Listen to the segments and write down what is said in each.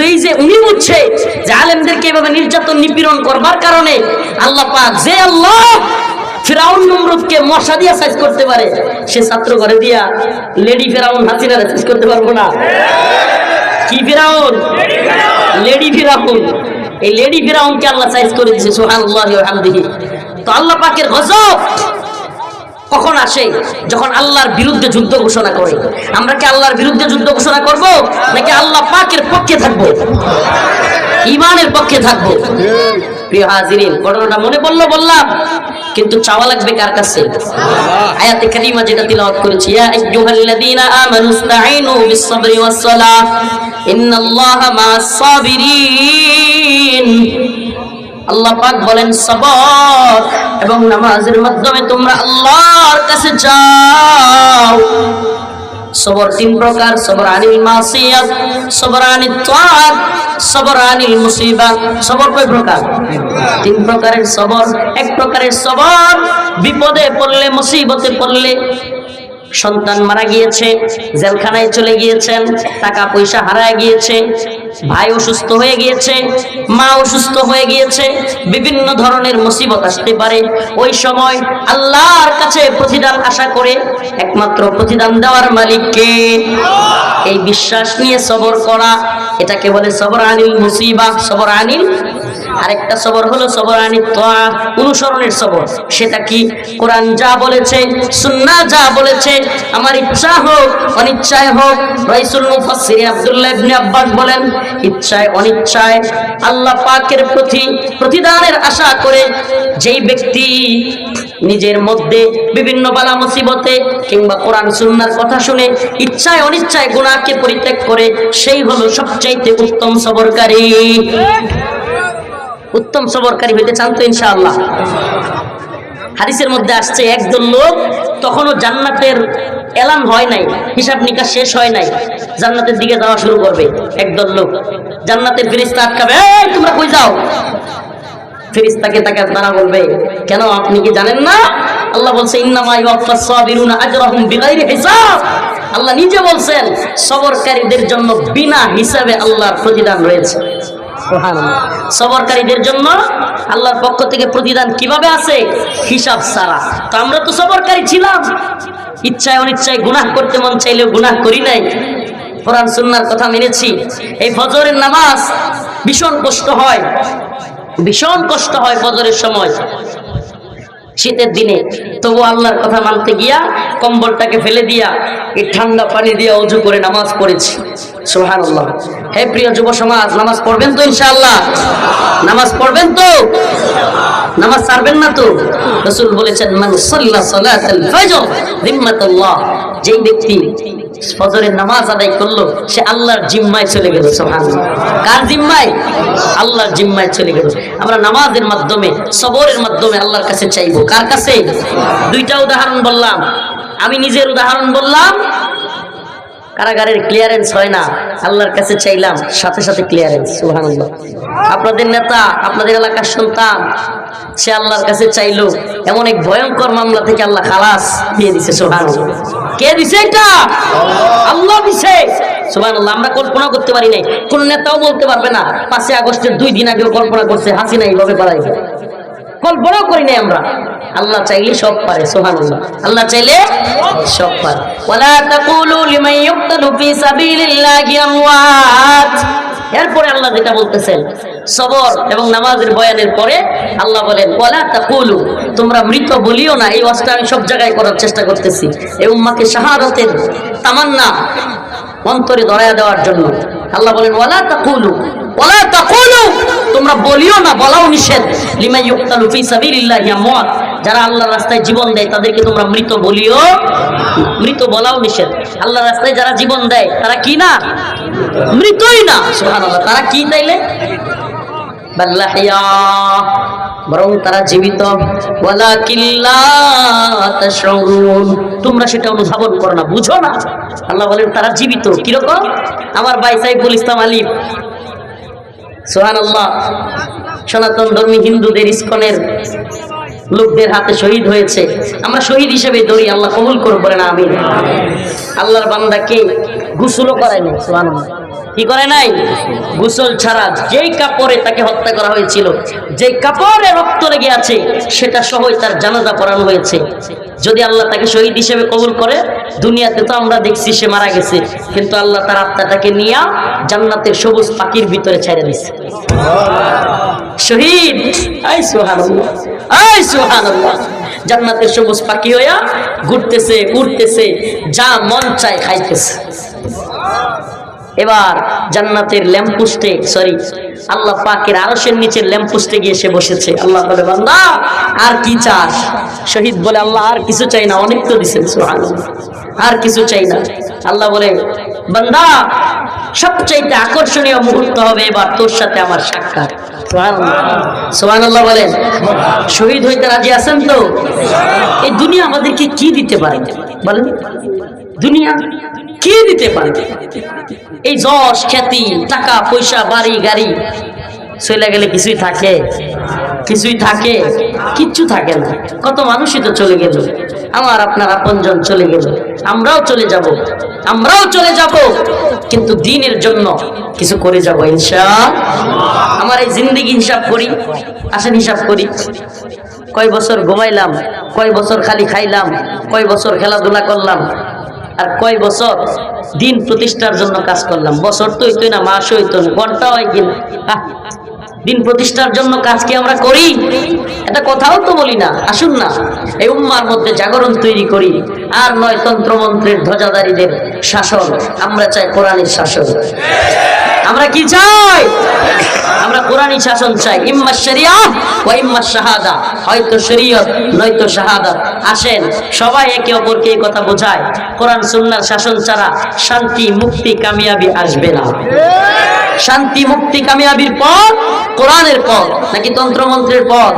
তো এই যে উনি বুঝছে যে আলেমদেরকে এভাবে নির্যাতন নিপীড়ন করবার কারণে আল্লাহ পাক যে আল্লাহ ফেরাউন নমরুদকে মশা দিয়া সাইজ করতে পারে, সে ছাত্র ঘরে দিয়া লেডি ফেরাউন হাসিনারে সাইজ করতে পারব না। কি ফেরাউন? লেডি ফেরাউন। এই লেডি ফেরাউনকে আল্লাহ সাইজ করে সুবহানাল্লাহি ওয়া হামদিহি তো আল্লাহ পাকের গজব কখন আসে? যখন আল্লাহর বিরুদ্ধে যুদ্ধ ঘোষণা করে। আমরা কি আল্লাহর বিরুদ্ধে যুদ্ধ ঘোষণা করব? নাকি আল্লাহ পাকের পক্ষে থাকব? ইমানের পক্ষে থাকব? প্রিয় হাজিরিন, ঘটনাটা মনে পড়ল বললাম, কিন্তু চাওয়া লাগবে কার কাছে? আয়াতে কারিমা যেটা তিলাওয়াত করেছি, ইয়া আইয়ুহাল্লাযীনা আমানুস্তাঈনু বিস-সাবরি ওয়াস-সালাহ, ইন্নাল্লাহা মা'আস-সাবিরিন। আল্লাহ পাক বলেন সবর এবং নামাজের মাধ্যমে তোমরা আল্লাহর কাছে যাও। সবর তিন প্রকার, সবর আনিল মাসিয়াত, সবর আনিল তাআত সবর আনিল মুসিবা সবর কয় প্রকার? তিন প্রকারের সবর। এক প্রকারের সবর, বিপদে পড়লে, মুসিবতে পড়লে সন্তান মারা গিয়েছে, জেলখানায় চলে গিয়েছেন, টাকা পয়সা হারায় গিয়েছে ভাই অসুস্থ হয়ে গিয়েছে, মা অসুস্থ হয়ে গিয়েছে, বিভিন্ন ধরনের মুসিবত আসতে পারে। ওই সময় আল্লাহর কাছে প্রতিদান আশা করে একমাত্র প্রতিদান দেওয়ার মালিককে এই বিশ্বাস নিয়ে সবর করা, এটাকে বলে সবর আনিল মুসিবা সবর আনিল আরেকটা সবর হলো সবর আনি তোয়া অনুসরণের সবর। সেটা কি? কোরআন যা বলেছে, সুন্নাহ যা বলেছে, আমার ইচ্ছা হোক, অনিচ্ছায় হোক, রাইসুল মুফাসসির আব্দুল্লাহ ইবনে আব্বাস বলেন, ইচ্ছায় অনিচ্ছায় আল্লাহ পাকের প্রতি প্রতিদানের আশা করে যেই ব্যক্তি নিজের মধ্যে বিভিন্ন বালা মুসিবতে কিংবা কোরআন সুন্নাহর কথা শুনে ইচ্ছায় অনিচ্ছায় গুনাহকে পরিত্যাগ করে, সেই হলো সবচাইতে উত্তম সবরকারী। উত্তম সবরকারী হইতে চান তো ইনশাআল্লাহ। হাদিসের মধ্যে আসছে, একজন লোক তখনও জান্নাতের এলান হয় নাই, হিসাব নিকাশ শেষ হয় নাই, জান্নাতের দিকে যাওয়া শুরু করবে একদল লোক। জান্নাতের ফেরিস্তা আটকাবে তোমরা কই যাও? ফেরিস্তাকে তাকে তারা বলবে, কেন, আপনি কি জানেন না? আল্লাহ বলছে আল্লাহ নিজে বলছেন, সবরকারীদের জন্য বিনা হিসাবে আল্লাহর প্রতিদান রয়েছে। সবরকারীদের জন্য আল্লাহর পক্ষ থেকে প্রতিদান কীভাবে আছে? হিসাব সারা তো আমরা তো সবরকারী ছিলাম। ইচ্ছায় অনিচ্ছায় গুনাহ করতে মন চাইলেও গুনাহ করি নাই। কোরআন, সুন্নার কথা মেনেছি। এই ফজরের নামাজ ভীষণ কষ্ট হয়। ভীষণ কষ্ট হয় ফজরের সময়। শীতের দিনে। তবু আল্লাহর কথা মানতে গিয়া কম্বলটাকে ফেলে দিয়া এই ঠান্ডা পানি দিয়া অজু করে নামাজ পড়েছি। সোহান আল্লাহ হে প্রিয় যুব সমাজ, নামাজ পড়বেন তো ইনশাআল্লাহ? নামাজ পড়বেন তো? নামাজ ছাড়বেন না তো? রসুল বলেছেন, মান যেই ব্যক্তি ফজরের নামাজ আদায় করল, সে আল্লাহর জিম্মায় চলে গেল সোহান কার জিম্মায়? আল্লাহর জিম্মায় চলে গেল। আমরা নামাজের মাধ্যমে, সবরের মাধ্যমে আল্লাহর কাছে চাইব। কার কাছে? দুইটা উদাহরণ বললাম। আমি নিজের উদাহরণ বললাম কারাগারের ক্লিয়ারেন্স হয় না। আল্লাহর কাছে চাইলাম, সাথে সাথে ক্লিয়ারেন্স সুবহানাল্লাহ। আপনাদের নেতা, আপনাদের এলাকার সন্তান, সে আল্লাহর কাছে চাইলো, এমন এক ভয়ঙ্কর মামলা থেকে আল্লাহ খালাস দিয়ে দিছে, সুবহানাল্লাহ। কে দিছে এটা? আল্লাহ দিছে। সুবহানাল্লাহ, আমরা কল্পনা করতে পারি নাই। কোন নেতাও বলতে পারবে না, পাঁচই আগস্টের দুই দিন আগেও কল্পনা করছে হাসিনা এইভাবে পালাইবে। কল্পনাও করি নাই আমরা। আল্লাহ চাইলে সব পারে, সুবহানাল্লাহ। আল্লাহ চাইলে সব পারে। ওয়ালা তাকুলু লিমান ইউকতালু ফি সাবিলিল্লাহি আমওয়াত। এরপরে আল্লাহ যেটা বলতেছেন, সবর এবং নামাজের বয়ানের পরে আল্লাহ বলেন, ওয়ালা তাকুলু, তোমরা মৃত বলিও না, এই ওয়াজটা আমি সব জায়গায় করার চেষ্টা করতেছি। এই উম্মাকে শাহাদাতের তামান্না অন্তরে ধরায়া দেওয়ার জন্য। আল্লাহ বলেন, ওয়ালা তাকুলু ওয়ালা তাকুলু। তোমরা বলিও না, বলাও নিষেধ। লিমা ইউক্তালু ফি সাবিলিল্লাহি আমওয়াত। যারা আল্লাহর রাস্তায় জীবন দেয়, তাদেরকে তোমরা মৃত বলিও, মৃত বলাও নিষেধ। আল্লাহর রাস্তায় যারা জীবন দেয়, তারা কি না? মৃতই না, সুবহানাল্লাহ। তারা কি তাইলে? বরং তারা জীবিত। তোমরা সেটা অনুধাবন করো না, বুঝো না। আল্লাহ বলেন, তারা জীবিত। কীরকম? আমার ভাই সাইফুল ইসলাম আলিফ সোহান আল্লাহ সনাতন ধর্মী হিন্দুদের ইস্কনের লোকদের হাতে শহীদ হয়েছে। আমরা শহীদ হিসেবে ধরি আল্লাহ কবুল করব না আমি আল্লাহর বান্দা বান্দাকে গোসলও করায় নাই। কি করে নাই? গোসল ছাড়া যেই কাপড়ে তাকে হত্যা করা হয়েছিল, যেই কাপড়ে রক্ত লেগে আছে, সেটা সহই তার জানাজা পড়ানো হয়েছে। যদি আল্লাহ তাকে শহীদ হিসেবে কবুল করে, দুনিয়াতে তো আমরা দেখছি সে মারা গেছে, কিন্তু আল্লাহ তার আত্মাটাকে নিয়ে জান্নাতের সবুজ পাখির ভিতরে ছেড়ে দিচ্ছে শহীদ! আই সুবহানাল্লাহ। আই সুবহানাল্লাহ। জান্নাতের সবুজ পাখি হইয়া ঘুরতেছে, উড়তেছে, যা মন চায় খাইতেছে। এবার জান্নাতের ল্যাম্পপোস্টে সরি আল্লাহ পাকের আরশের নিচের ল্যাম্পপোস্টে গিয়ে সে বসেছে। আল্লাহ বলে, বান্দা, আর কি চাস? শহীদ বলে, আল্লাহ, আর কিছু চাই না। অনেক তো দিছেন আর কিছু চাই না। আল্লাহ বলে বান্দা, সবচাইতে আকর্ষণীয় মুহূর্ত হবে এবার তোর সাথে আমার সাক্ষাৎ। বলেন, শহীদ হইতে রাজি আছেন তো? এই দুনিয়া আমাদেরকে কি দিতে পারে? বলেন, দুনিয়া কি দিতে পারে? এই যশ, খ্যাতি, টাকা, পয়সা, বাড়ি, গাড়ি চলে গেলে কিছুই থাকে? কিছুই থাকে, কিচ্ছু থাকে না। কত মানুষই তো চলে গেল। আমার, আপনার আপনজন চলে গেল। আমরাও চলে যাব। আমরাও চলে যাব। কিন্তু দিনের জন্য কিছু করে যাব ইনশা আমার এই জিন্দিগি হিসাব করি, আসেন হিসাব করি। কয় বছর ঘুমাইলাম, কয় বছর খালি খাইলাম, কয় বছর খেলাধুলা করলাম, আর কয় বছর দিন প্রতিষ্ঠার জন্য কাজ করলাম। বছর তো হইতো না মাস হইতো না ঘণ্টা হয় কিনা। দিন প্রতিষ্ঠার জন্য কাজ কি আমরা করি? এটা কথাও তো বলি না, আসুন না। এই উম্মার মধ্যে জাগরণ তৈরি করি। আর নয় তন্ত্রমন্ত্রের ধ্বজাধারীদের শাসন। আমরা চাই কোরআনের শাসন। আমরা কি চাই? আমরা কোরআনী শাসন চাই। ইম্মা শরিয়া ও ইম্মা শাহাদা। হয়তো শরীয়ত, নয়তো শাহাদাত। আসেন, সবাই একে অপরকে এই কথা বোঝায়। কোরআন সুন্নাহর শাসন ছাড়া শান্তি, মুক্তি, কামিয়াবি আসবে না। শান্তি মুক্তি কামিয়াবির পথ কোরআনের পথ নাকি তন্ত্রমন্ত্রের পথ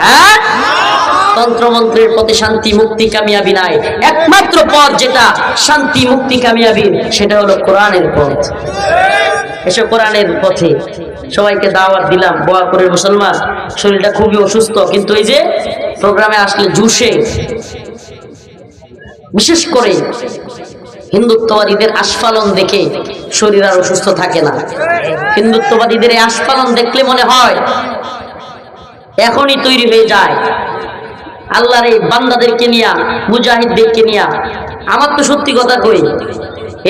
হ্যাঁ? তন্ত্রমন্ত্রের পথে শান্তি মুক্তি কামিয়াবি নাই। একমাত্র পথ যেটা শান্তি মুক্তি কামিয়াবির, সেটা হলো কোরআনের পথ। এসে কোরআনের পথে। সবাইকে দাওয়াত দিলাম বোয়া করে মুসলমান, শরীরটা খুবই অসুস্থ, কিন্তু এই যে প্রোগ্রামে আসলে জুসে, বিশেষ করে হিন্দুত্ববাদীদের আস্ফালন দেখে শরীর আর অসুস্থ থাকে না। হিন্দুত্ববাদীদের এই আস্ফালন দেখলে মনে হয় এখনই তৈরি হয়ে যায়। আল্লাহর এই বান্দাদেরকে নিয়া, মুজাহিদদেরকে নিয়া আমার তো সত্যি কথা কই,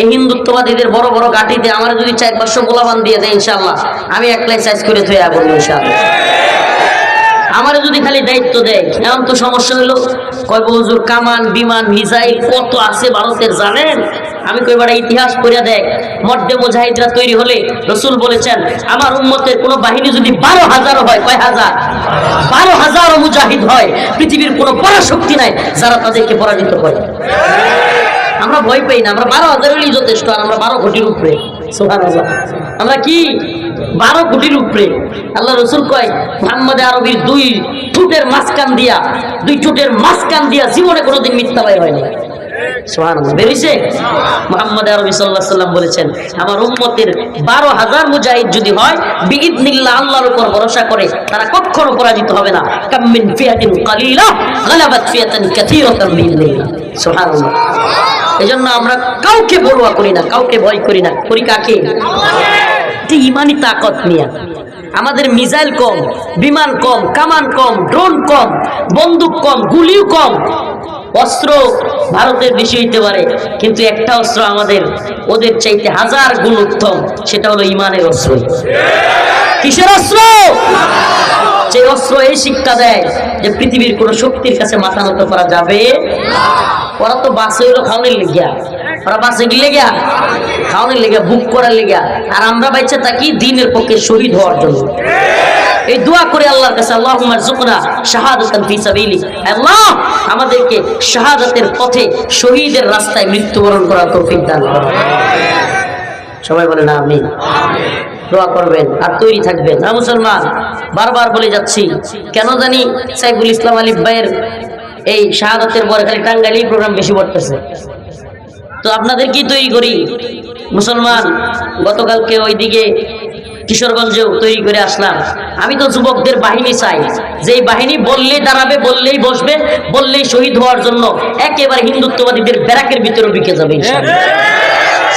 এই হিন্দুত্ববাদীদের বড় বড় গাঠিতে আমার যদি চার পাঁচশো গোলাবান দিয়ে দেয় ইনশাল্লাহ আমি একলাই সাইজ করে থইয়া বলব ইনশাল্লাহ আমার যদি খালি দায়িত্ব দেয়, এমন তো সমস্যা হলো কয় হুজুর, কামান, বিমান, মিসাইল, কত আছে ভারতের, জানেন? আমি কইবার ইতিহাস করিয়া দেখ। মধ্যে মুজাহিদরা তৈরি হলে রসুল বলেছেন, আমার উম্মতের কোনো বাহিনী যদি বারো হাজারও হয়, কয় হাজার? বারো হাজারও মুজাহিদ হয়, পৃথিবীর কোনো পরাশক্তি নাই যারা তাদেরকে পরাজিত করে। আমরা ভয় পাই না, আমরা বারো হাজার হলেই যথেষ্ট আর আমরা বারো কোটির উপরে। আমরা কি? বারো কোটির উপরে। আল্লাহ রসুল কয়, মোহাম্মদ আরবির দুই ঠুটের মাঝখান দিয়া, দুই ঠুটের মাঝখান দিয়া জীবনে কোনোদিন মিথ্যা ভাই হয়নি বলেছেন, আমার উম্মতের বারো হাজার মুজাহিদ যদি হয় আল্লাহর উপর ভরসা করে, তারা কখনো পরাজিত হবে না। কাম্মিন ফিয়াতিন কালিলা, গালাবাত ফিয়াতান বিইদনিল্লাহ সুবহানাল্লাহ। এজন্য আমরা কাউকে বড়ুয়া করি না কাউকে ভয় করি না। করি কাকে? ইমানি তাকত নিয়ে। আমাদের মিসাইল কম বিমান কম কামান কম ড্রোন কম বন্দুক কম গুলিও কম। অস্ত্র ভারতের বেশি হইতে পারে কিন্তু একটা অস্ত্র আমাদের ওদের চাইতে হাজার গুণ উত্তম সেটা হলো ইমানের অস্ত্র। কিসের অস্ত্র? যে অস্ত্র এই শিক্ষা দেয় যে পৃথিবীর কোন শক্তির কাছে মাথা নত করা যাবে ওরা তো বাসে হইল খাওয়ানোর লেগিয়া। ওরা বাসে গিলে গিয়া খাওয়ানোর লেগিয়া, বুক করার লেগিয়া। আর আমরা বাইচে থাকি দিনের পক্ষে শহীদ হওয়ার জন্য। এই দোয়া করে আল্লাহর কাছে আল্লাহ মারজুকনা শাহাদাতান আল্লাহ আমাদেরকে শাহাদাতের পথে শহীদের রাস্তায় মৃত্যুবরণ করার তৌফিক দান করুন। সবাই বলেন, আমিন। দোয়া করবেন, আর তৈরি থাকবেন। না মুসলমান, বারবার বলে যাচ্ছি, কেন জানি সাইফুল ইসলাম আলিফ ভাইয়ের এই শাহাদাতের পরে খালি টাঙ্গাইলেই প্রোগ্রাম বেশি পড়তেছে। তো আপনাদের কি তৈরি করি? মুসলমান, গতকালকে ওইদিকে কিশোরগঞ্জেও তৈরি করে আসলাম। আমি তো যুবকদের বাহিনী চাই। যে বাহিনী বললেই দাঁড়াবে, বললেই বসবে, বললেই শহীদ হওয়ার জন্য একেবারে হিন্দুত্ববাদীদের ব্যারাকের ভিতরে বিকে যাবে।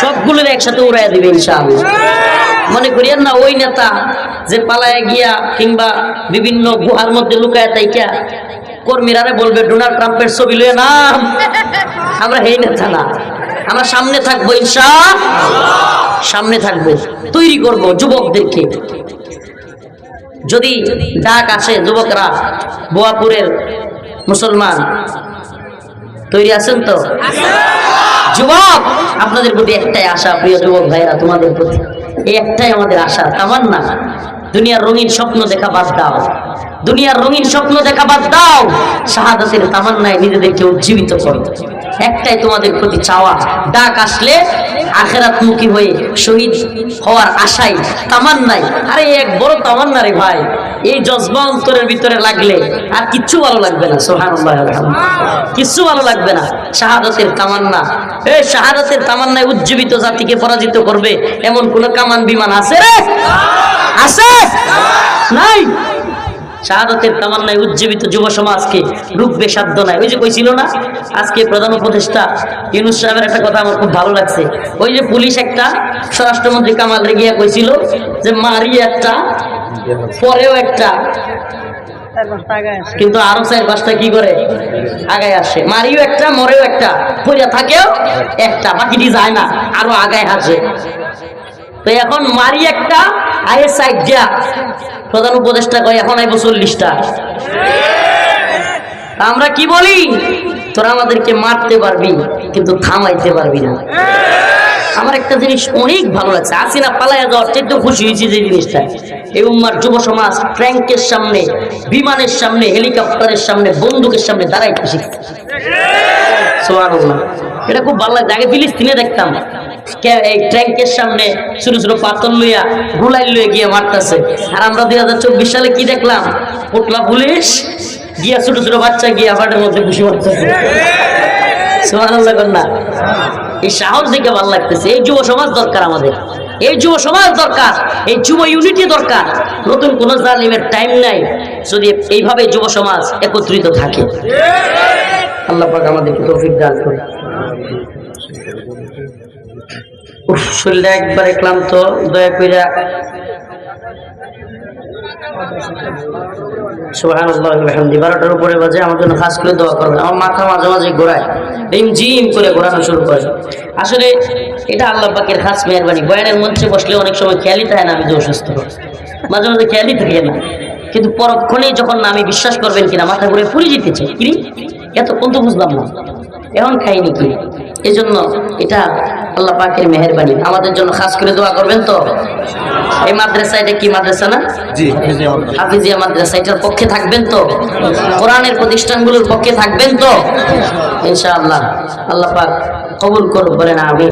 সবগুলোর একসাথে উড়াইয়া দিবে ইনশাআল্লাহ। মনে করিয়েন না, ওই নেতা যে পালায় গিয়া কিংবা বিভিন্ন গুহার মধ্যে লুকায় তাইকা কর্মীরারে বলবে ডোনাল্ড ট্রাম্পের ছবি লয়ে নাম। আমরা এই নেতা না আমরা সামনে থাকব ইনশা সামনে থাকব তৈরি করব যুবকদেরকে। যদি ডাক আসে যুবকরা বোয়াপুরের মুসলমান। তৈরি আছেন তো? যুবক আপনাদের প্রতি একটাই আশা প্রিয় যুবক ভাইরা তোমাদের প্রতি। এই একটাই আমাদের আশা তামান্না। দুনিয়ার রঙিন স্বপ্ন দেখা বাদ দাও। দুনিয়ার রঙিন স্বপ্ন দেখা বাদ দাও। শাহাদাতের তামান্নায় নিজেদেরকে উজ্জীবিত করো। একটাই তোমাদের প্রতি চাওয়া। ডাক আসলে আখেরাত মুখী হয়ে শহীদ হওয়ার আশাই তামান্নাই আরে, এক বড় তামান্না রে ভাই। এই জজবা অন্তরের ভিতরে লাগলে আর কিচ্ছু ভালো লাগবে না সোহান কিচ্ছু ভালো লাগবে না। শাহাদতের তামান্না। এই শাহাদতের তামান্নায় উজ্জীবিত জাতিকে পরাজিত করবে এমন কোন কামান বিমান আছে রে? আছে? নাই? শাহাদতের তামান্নায় উজ্জীবিত যুব সমাজকে রূপবে সাধ্য নাই। ওই যে কইছিল না, আজকে প্রধান উপদেষ্টা ইউনুস সাহেবের একটা কথা আমার খুব ভালো লাগছে। ওই যে পুলিশ একটা স্বরাষ্ট্রমন্ত্রী কামাল রেগিয়া কইছিল যে মারি একটা, পরেও একটা। কিন্তু আরও চার পাঁচটা কি করে? আগায় আসে। মারিও একটা, মরেও একটা পড়িয়া থাকেও একটা, বাকিটি যায় না, আরও আগায় আসে। তো এখন মারি একটা সাইড দিয়া প্রধান উপদেষ্টা কয়, এখন আইব চল্লিশটা। আমরা কি বলি? তোরা আমাদেরকে মারতে পারবি, কিন্তু থামাইতে পারবি না। আমার একটা জিনিস অনেক ভালো লাগছে। আসিনা পালাইয়া যাওয়ার চেয়ে খুশি হয়েছি যে জিনিসটা। এই উম্মার যুব সমাজ ট্র্যাঙ্কের সামনে, বিমানের সামনে, হেলিকপ্টারের সামনে, বন্দুকের সামনে শিখছে সুবহানাল্লাহ। এটা খুব ভালো লাগছে। আগে ফিলিস্তিনে দেখতাম এই সাহস দেখে ভালো লাগতেছে। এই যুব সমাজ দরকার আমাদের। এই যুব সমাজ দরকার। এই যুব ইউনিটি দরকার। নতুন কোন জালিমের টাইম নাই যদি এইভাবে যুব সমাজ একত্রিত থাকে। আল্লাহ করে উফ, একবারে ক্লান্ত দয়া কইরা বারোটার উপরে বাজে আমার জন্য করে আমার মাথা মাঝে মাঝে আসলে এটা আল্লাহ বয়ানের মঞ্চে বসলে অনেক সময় খেয়ালই থাকে না আমি যে অসুস্থ। মাঝে মাঝে খেয়ালই থাকে না কিন্তু পরক্ষণেই যখন আমি বিশ্বাস করবেন কিনা মাথা ঘুরে পুরি জিতেছে কি এতক্ষণ তো বুঝলাম না। এখন খাইনি কি? এই জন্য এটা আল্লাহ পাকের মেহরবানি। আমাদের জন্য খাস করে দোয়া করবেন তো? এই মাদ্রাসা এটা কি মাদ্রাসা না? জি হাফিজিয়া মাদ্রাসা। এটার পক্ষে থাকবেন তো? কোরআনের প্রতিষ্ঠানগুলোর পক্ষে থাকবেন তো? ইনশাআল্লাহ। আল্লাহ পাক কবুল করুন বলেন আমি